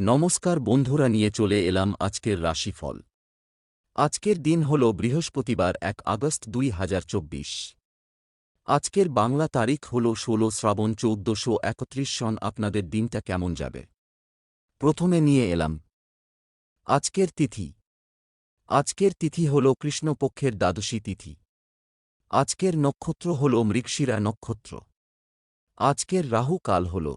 নমস্কার বন্ধুরা, নিয়ে চলে এলাম আজকের রাশিফল। আজকের দিন হল বৃহস্পতিবার, এক আগস্ট দুই হাজার চব্বিশ। আজকের বাংলা তারিখ হল ষোলো শ্রাবণ চৌদ্দশো একত্রিশ সন। আপনাদের দিনটা কেমন যাবে? প্রথমে নিয়ে এলাম। আজকের তিথি। আজকের তিথি হল কৃষ্ণপক্ষের দ্বাদশী তিথি। আজকের নক্ষত্র হল মৃগশিরা নক্ষত্র। আজকের রাহু কাল হল।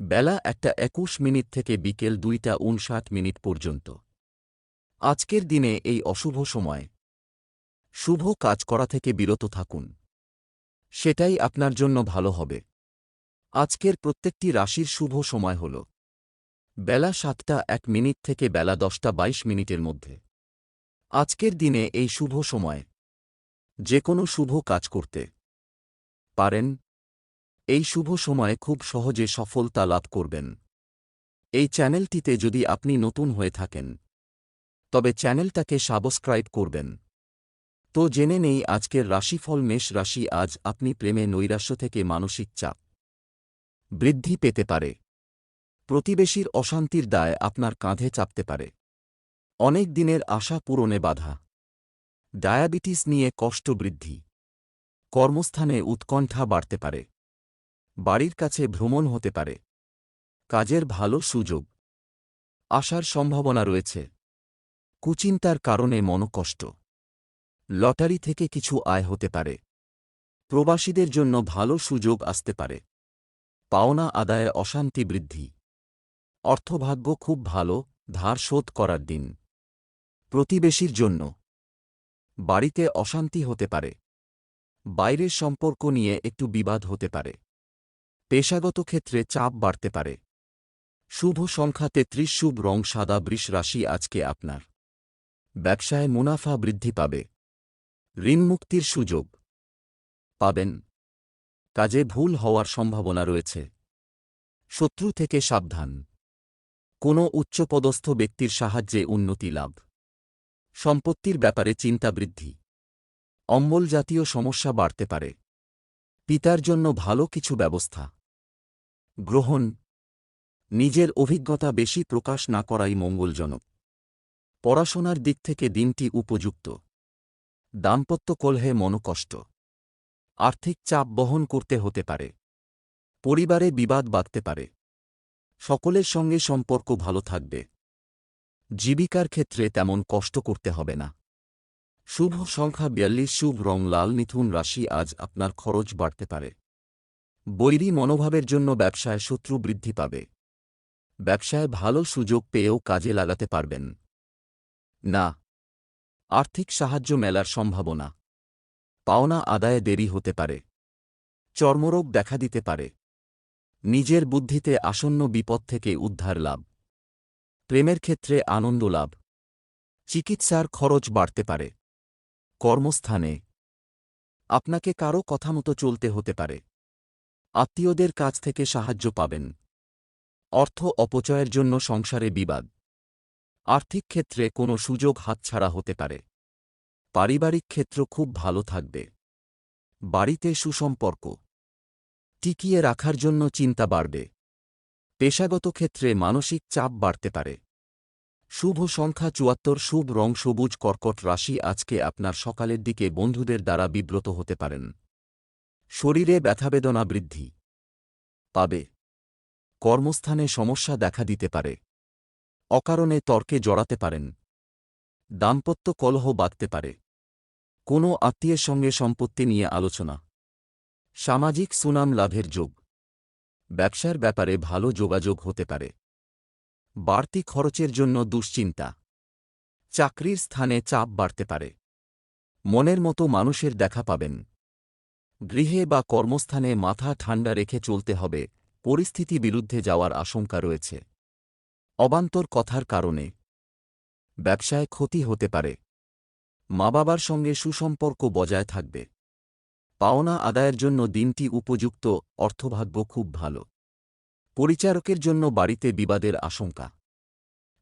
বেলা একটা একুশ মিনিট থেকে বিকেল দুইটা উনষাট মিনিট পর্যন্ত। আজকের দিনে এই অশুভ সময়। শুভ কাজ করা থেকে বিরত থাকুন। সেটাই আপনার জন্য ভালো হবে। আজকের প্রত্যেকটি রাশির শুভ সময় হল। বেলা সাতটা এক মিনিট থেকে বেলা দশটা বাইশ মিনিটের মধ্যে। আজকের দিনে এই শুভ সময়। যে কোনো শুভ কাজ করতে। পারেন এই শুভ সময়ে খুব সহজে সফলতা লাভ করবেন। এই চ্যানেলটিতে যদি আপনি নতুন হয়ে থাকেন, তবে চ্যানেলটাকে সাবস্ক্রাইব করবেন। তো জেনে নেই আজকের রাশিফল মেষ রাশি আজ আপনি প্রেমে নৈরাশ্য থেকে মানসিক চাপ বৃদ্ধি পেতে পারে। প্রতিবেশীর অশান্তির দায় আপনার কাঁধে চাপতে পারে। অনেক দিনের আশা পূরণে বাধা। ডায়াবেটিস নিয়ে কষ্ট বৃদ্ধি। কর্মস্থানে উৎকণ্ঠা বাড়তে পারে। বাড়ির কাছে ভ্রমণ হতে পারে। কাজের ভালো সুযোগ। আসার সম্ভাবনা রয়েছে। কুচিন্তার কারণে মনকষ্ট। লটারি থেকে কিছু আয় হতে পারে। প্রবাসীদের জন্য ভালো সুযোগ আসতে পারে। পাওনা আদায়ে অশান্তি বৃদ্ধি। অর্থভাগ্য খুব ভালো, ধার শোধ করার দিন। প্রতিবেশীর জন্য। বাড়িতে অশান্তি হতে পারে। বাইরের সম্পর্ক নিয়ে একটু বিবাদ হতে পারে। পেশাগত ক্ষেত্রে চাপ বাড়তে পারে। শুভ সংখ্যা তেত্রিশ, শুভ রং সাদা, বৃষ রাশি আজকে আপনার। ব্যবসায় মুনাফা বৃদ্ধি পাবে। ঋণমুক্তির সুযোগ পাবেন। কাজে ভুল হওয়ার সম্ভাবনা রয়েছে। শত্রু থেকে সাবধান। কোনো উচ্চপদস্থ ব্যক্তির সাহায্যে উন্নতি লাভ। সম্পত্তির ব্যাপারে চিন্তা বৃদ্ধি। অম্বল জাতীয় সমস্যা বাড়তে পারে। পিতার জন্য ভালো কিছু ব্যবস্থা। গ্রহণ। নিজের অভিজ্ঞতা বেশি প্রকাশ না করাই মঙ্গলজনক। পড়াশোনার দিক থেকে দিনটি উপযুক্ত। দাম্পত্য কলহে মনকষ্ট। আর্থিক চাপ বহন করতে হতে পারে। পরিবারে বিবাদ বাঁধতে পারে। সকলের সঙ্গে সম্পর্ক ভালো থাকবে। জীবিকার ক্ষেত্রে তেমন কষ্ট করতে হবে না। শুভ সংখ্যা বিয়াল্লিশ, শুভ রং লাল, মিথুন রাশি আজ আপনার খরচ বাড়তে পারে। বৈরী মনোভাবের জন্য ব্যবসায় শত্রু বৃদ্ধি পাবে। ব্যবসায় ভালো সুযোগ পেয়েও কাজে লাগাতে পারবেন। না। আর্থিক সাহায্য মেলার সম্ভাবনা। পাওনা আদায়ে দেরি হতে পারে। চর্মরোগ দেখা দিতে পারে। নিজের বুদ্ধিতে আসন্ন বিপদ থেকে উদ্ধার লাভ। প্রেমের ক্ষেত্রে আনন্দ লাভ। চিকিৎসার খরচ বাড়তে পারে। কর্মস্থানে। আপনাকে কারও কথামতো চলতে হতে পারে। আত্মীয়দের কাছ থেকে সাহায্য পাবেন। অর্থ অপচয়ের জন্য সংসারে বিবাদ। আর্থিক ক্ষেত্রে কোনো সুযোগ হাতছাড়া হতে পারে। পারিবারিক ক্ষেত্র খুব ভালো থাকবে। বাড়িতে সুসম্পর্ক। টিকিয়ে রাখার জন্য চিন্তা বাড়বে। পেশাগত ক্ষেত্রে মানসিক চাপ বাড়তে পারে। শুভ সংখ্যা চুয়াত্তর, শুভ রং, সবুজ, কর্কট রাশি আজকে আপনার সকালের দিকে বন্ধুদের দ্বারা বিব্রত হতে পারেন। শরীরে ব্যথাবেদনা বৃদ্ধি। পাবে। কর্মস্থানে সমস্যা দেখা দিতে পারে। অকারণে তর্কে জড়াতে পারেন। দাম্পত্য কলহ বাঁধতে পারে। কোনো আত্মীয়ের সঙ্গে সম্পত্তি নিয়ে আলোচনা। সামাজিক সুনাম লাভের যোগ। ব্যবসার ব্যাপারে ভালো যোগাযোগ হতে পারে। বাড়তি খরচের জন্য দুশ্চিন্তা। চাকরির স্থানে চাপ বাড়তে পারে। মনের মতো মানুষের দেখা পাবেন। গৃহে বা কর্মস্থানে মাথা ঠান্ডা রেখে চলতে হবে, পরিস্থিতি বিরুদ্ধে যাওয়ার আশঙ্কা রয়েছে। অবান্তর কথার কারণে। ব্যবসায় ক্ষতি হতে পারে। মা বাবার সঙ্গে সুসম্পর্ক বজায় থাকবে। পাওনা আদায়ের জন্য দিনটি উপযুক্ত, অর্থভাগ্য খুব ভালো। পরিচারকের জন্য বাড়িতে বিবাদের আশঙ্কা।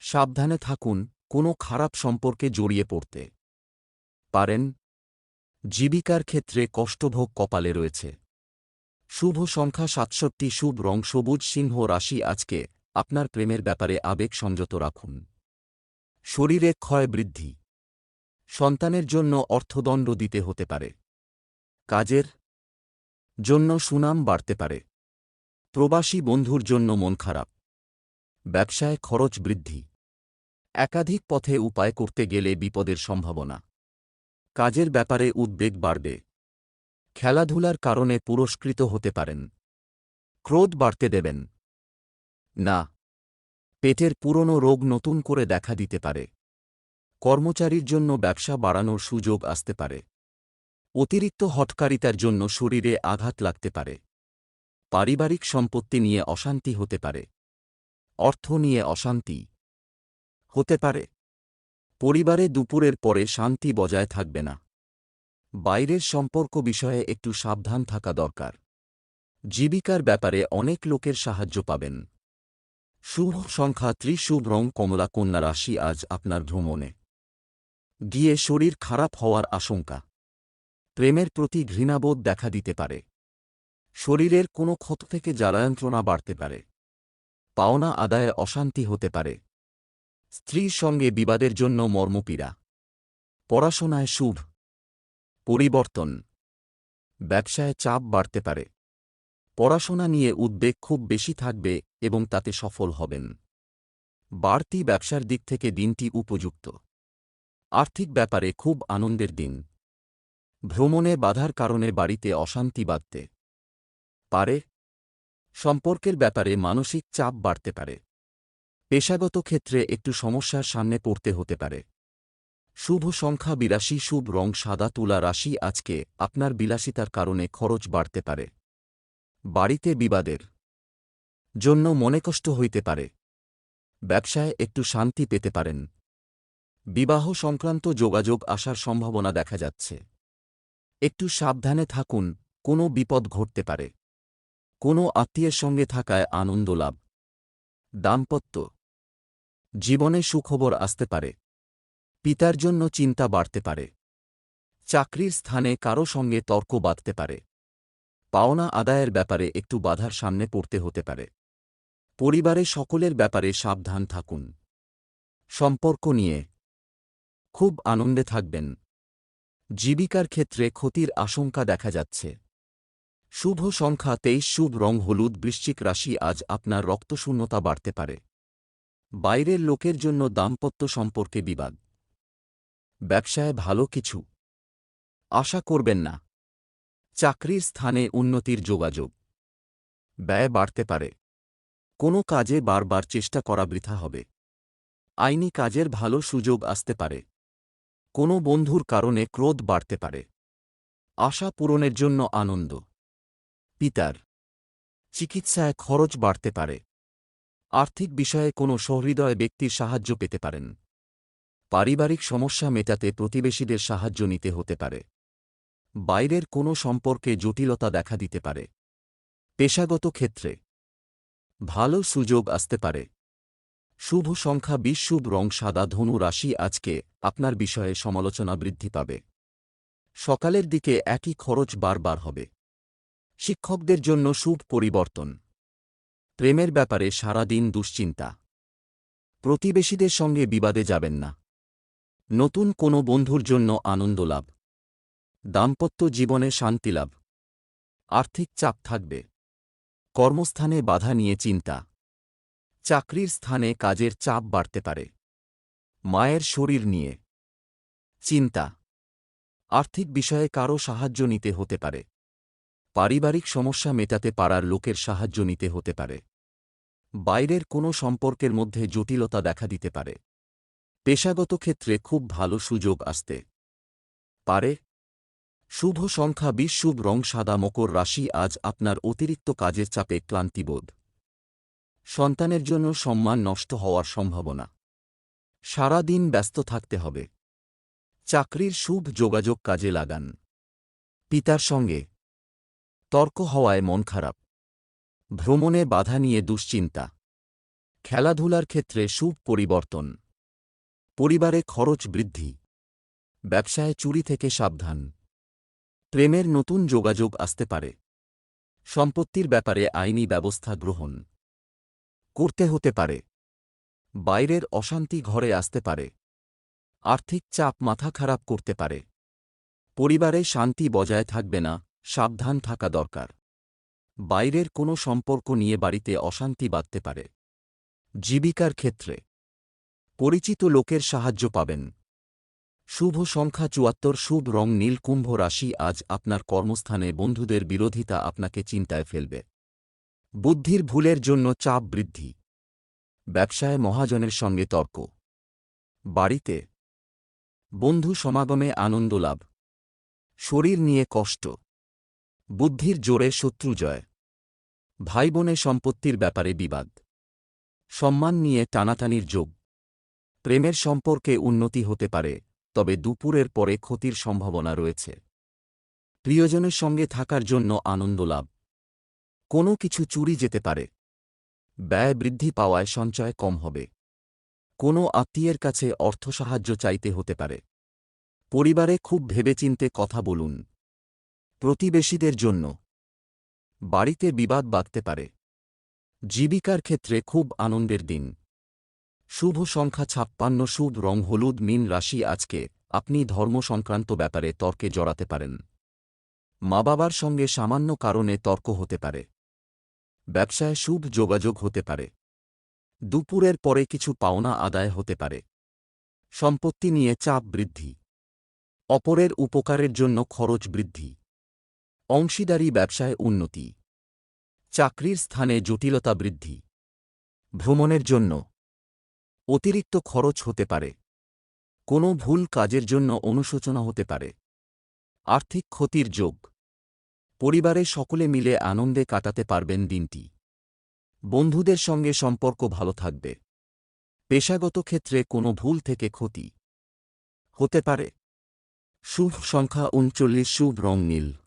সাবধানে থাকুন, কোনো খারাপ সম্পর্কে জড়িয়ে পড়তে। পারেন জীবিকার ক্ষেত্রে কষ্টভোগ কপালে রয়েছে। শুভ সংখ্যা সাতষট্টি, শুভ রং, সবুজ সিংহ রাশি আজকে আপনার প্রেমের ব্যাপারে আবেগ সংযত রাখুন। শরীরে ক্ষয় বৃদ্ধি। সন্তানের জন্য অর্থদণ্ড দিতে হতে পারে। কাজের জন্য সুনাম বাড়তে পারে। প্রবাসী বন্ধুর জন্য মন খারাপ। ব্যবসায় খরচ বৃদ্ধি। একাধিক পথে উপায় করতে গেলে বিপদের সম্ভাবনা। কাজের ব্যাপারে উদ্বেগ বাড়বে। খেলাধুলার কারণে পুরস্কৃত হতে পারেন। ক্রোধ বাড়তে দেবেন। না। পেটের পুরনো রোগ নতুন করে দেখা দিতে পারে। কর্মচারীর জন্য ব্যবসা বাড়ানোর সুযোগ আসতে পারে। অতিরিক্ত হটকারিতার জন্য শরীরে আঘাত লাগতে পারে। পারিবারিক সম্পত্তি নিয়ে অশান্তি হতে পারে। অর্থ নিয়ে অশান্তি হতে পারে। পরিবারে দুপুরের পরে শান্তি বজায় থাকবে না। বাইরের সম্পর্ক বিষয়ে একটু সাবধান থাকা দরকার। জীবিকার ব্যাপারে অনেক লোকের সাহায্য পাবেন। শুভ সংখ্যা ত্রিশুভ রং, কমলা, কন্যা রাশি আজ আপনার ভ্রমণে। গিয়ে শরীর খারাপ হওয়ার আশঙ্কা। প্রেমের প্রতি ঘৃণাবোধ দেখা দিতে পারে। শরীরের কোনো ক্ষত থেকে জ্বালায়ন্ত্রণা বাড়তে পারে। পাওনা আদায়ে অশান্তি হতে পারে। স্ত্রীর সঙ্গে বিবাদের জন্য মর্মপীড়া। পড়াশোনায় শুভ। পরিবর্তন। ব্যবসায় চাপ বাড়তে পারে। পড়াশোনা নিয়ে উদ্বেগ খুব বেশি থাকবে এবং তাতে সফল হবেন। বাড়তি ব্যবসার দিক থেকে দিনটি উপযুক্ত। আর্থিক ব্যাপারে খুব আনন্দের দিন। ভ্রমণে বাধার কারণে বাড়িতে অশান্তি বাঁধতে পারে। সম্পর্কের ব্যাপারে মানসিক চাপ বাড়তে পারে। পেশাগত ক্ষেত্রে একটু সমস্যার সামনে পড়তে হতে পারে। শুভ সংখ্যা বিরাশি শুভ রং সাদা, তুলা রাশি আজকে আপনার বিলাসিতার কারণে খরচ বাড়তে পারে। বাড়িতে বিবাদের জন্য মনে কষ্ট হইতে পারে। ব্যবসায় একটু শান্তি পেতে পারেন। বিবাহ সংক্রান্ত যোগাযোগ আসার সম্ভাবনা দেখা যাচ্ছে। একটু সাবধানে থাকুন, কোনো বিপদ ঘটতে পারে। কোনো আত্মীয়ের সঙ্গে থাকায় আনন্দ লাভ। দাম্পত্য জীবনে সুখবর আসতে পারে। পিতার জন্য চিন্তা বাড়তে পারে। চাকরির স্থানে কারও সঙ্গে তর্ক বাঁধতে পারে। পাওনা আদায়ের ব্যাপারে একটু বাধার সামনে পড়তে হতে পারে। পরিবারে সকলের ব্যাপারে সাবধান থাকুন। সম্পর্ক নিয়ে খুব আনন্দে থাকবেন। জীবিকার ক্ষেত্রে ক্ষতির আশঙ্কা দেখা যাচ্ছে। শুভ সংখ্যা তেইশ, শুভ রং হলুদ, বৃশ্চিক রাশি আজ আপনার রক্তশূন্যতা বাড়তে পারে। বাইরের লোকের জন্য দাম্পত্য সম্পর্কে বিবাদ। ব্যবসায় ভালো কিছু। আশা করবেন না। চাকরির স্থানে উন্নতির যোগাযোগ। ব্যয় বাড়তে পারে। কোনো কাজে বারবার চেষ্টা করা বৃথা হবে। আইনি কাজের ভালো সুযোগ আসতে পারে। কোনো বন্ধুর কারণে ক্রোধ বাড়তে পারে। আশা পূরণের জন্য আনন্দ। পিতার। চিকিৎসায় খরচ বাড়তে পারে। আর্থিক বিষয়ে কোনো সহৃদয় ব্যক্তির সাহায্য পেতে পারেন। পারিবারিক সমস্যা মেটাতে প্রতিবেশীদের সাহায্য নিতে হতে পারে। বাইরের কোনো সম্পর্কে জটিলতা দেখা দিতে পারে। পেশাগত ক্ষেত্রে ভালো সুযোগ আসতে পারে। শুভ সংখ্যা বিশ শুভ রং, সাদা, ধনু রাশি আজকে আপনার বিষয়ে সমালোচনা বৃদ্ধি পাবে। সকালের দিকে একই খরচ বারবার হবে। শিক্ষকদের জন্য শুভ পরিবর্তন। প্রেমের ব্যাপারে সারা দিন দুশ্চিন্তা। প্রতিবেশীদের সঙ্গে বিবাদে যাবেন না। নতুন কোনো বন্ধুর জন্য আনন্দ লাভ। দাম্পত্য জীবনে শান্তি লাভ। আর্থিক চাপ থাকবে। কর্মস্থানে বাধা নিয়ে চিন্তা। চাকরির স্থানে কাজের চাপ বাড়তে পারে। মায়ের শরীর নিয়ে। চিন্তা। আর্থিক বিষয়ে কারও সাহায্য নিতে হতে পারে। পারিবারিক সমস্যা মেটাতে পারার লোকের সাহায্য নিতে হতে পারে। বাইরের কোনো সম্পর্কের মধ্যে জটিলতা দেখা দিতে পারে। পেশাগত ক্ষেত্রে খুব ভালো সুযোগ আসতে পারে। শুভ সংখ্যা বিশ শুভ রং, সাদা মকর রাশি আজ আপনার অতিরিক্ত কাজের চাপে ক্লান্তিবোধ। সন্তানের জন্য সম্মান নষ্ট হওয়ার সম্ভাবনা। সারা দিন ব্যস্ত থাকতে হবে। চাকরির শুভ যোগাযোগ কাজে লাগান। পিতার সঙ্গে তর্ক হওয়ায় মন খারাপ। ভ্রমণে বাধা নিয়ে দুশ্চিন্তা। খেলাধুলার ক্ষেত্রে শুভ পরিবর্তন। পরিবারে খরচ বৃদ্ধি। ব্যবসায় চুরি থেকে সাবধান। প্রেমের নতুন যোগাযোগ আসতে পারে। সম্পত্তির ব্যাপারে আইনি ব্যবস্থা গ্রহণ। করতে হতে পারে। বাইরের অশান্তি ঘরে আসতে পারে। আর্থিক চাপ মাথা খারাপ করতে পারে। পরিবারে শান্তি বজায় থাকবে না। সাবধান থাকা দরকার। বাইরের কোনো সম্পর্ক নিয়ে বাড়িতে অশান্তি বাঁধতে পারে। জীবিকার ক্ষেত্রে। পরিচিত লোকের সাহায্য পাবেন। শুভ সংখ্যা চুয়াত্তর, শুভ রং নীল কুম্ভ রাশি আজ আপনার কর্মস্থানে বন্ধুদের বিরোধিতা আপনাকে চিন্তায় ফেলবে। বুদ্ধির ভুলের জন্য চাপ বৃদ্ধি। ব্যবসায় মহাজনের সঙ্গে তর্ক। বাড়িতে। বন্ধু সমাগমে আনন্দ লাভ। শরীর নিয়ে কষ্ট। বুদ্ধির জোরে শত্রু জয়। ভাই বোনে সম্পত্তির ব্যাপারে বিবাদ। সম্মান নিয়ে টানাটানির যোগ। প্রেমের সম্পর্কে উন্নতি হতে পারে, তবে দুপুরের পরে ক্ষতির সম্ভাবনা রয়েছে। প্রিয়জনের সঙ্গে থাকার জন্য আনন্দ লাভ। কোনো কিছু চুরি যেতে পারে। ব্যয় বৃদ্ধি পাওয়ায় সঞ্চয় কম হবে। কোনো আত্মীয়ের কাছে অর্থ সাহায্য চাইতে হতে পারে। পরিবারে খুব ভেবেচিন্তে কথা বলুন। প্রতিবেশীদের জন্য। বাড়িতে বিবাদ বাঁধতে পারে। জীবিকার ক্ষেত্রে খুব আনন্দের দিন। শুভ সংখ্যা ছাপ্পান্ন, শুভ রং হলুদ, মিন রাশি আজকে আপনি ধর্ম সংক্রান্ত ব্যাপারে তর্কে জড়াতে পারেন। মা বাবার সঙ্গে সামান্য কারণে তর্ক হতে পারে। ব্যবসায় শুভ যোগাযোগ হতে পারে। দুপুরের পরে কিছু পাওনা আদায় হতে পারে। সম্পত্তি নিয়ে চাপ বৃদ্ধি। অপরের উপকারের জন্য খরচ বৃদ্ধি। অংশীদারি ব্যবসায় উন্নতি। চাকরির স্থানে জটিলতা বৃদ্ধি। ভ্রমণের জন্য। অতিরিক্ত খরচ হতে পারে। কোনো ভুল কাজের জন্য অনুশোচনা হতে পারে। আর্থিক ক্ষতির যোগ। পরিবারে সকলে মিলে আনন্দে কাটাতে পারবেন দিনটি। বন্ধুদের সঙ্গে সম্পর্ক ভালো থাকবে। পেশাগত ক্ষেত্রে কোনো ভুল থেকে ক্ষতি। হতে পারে। শুভ সংখ্যা উনচল্লিশ, শুভ রং নীল।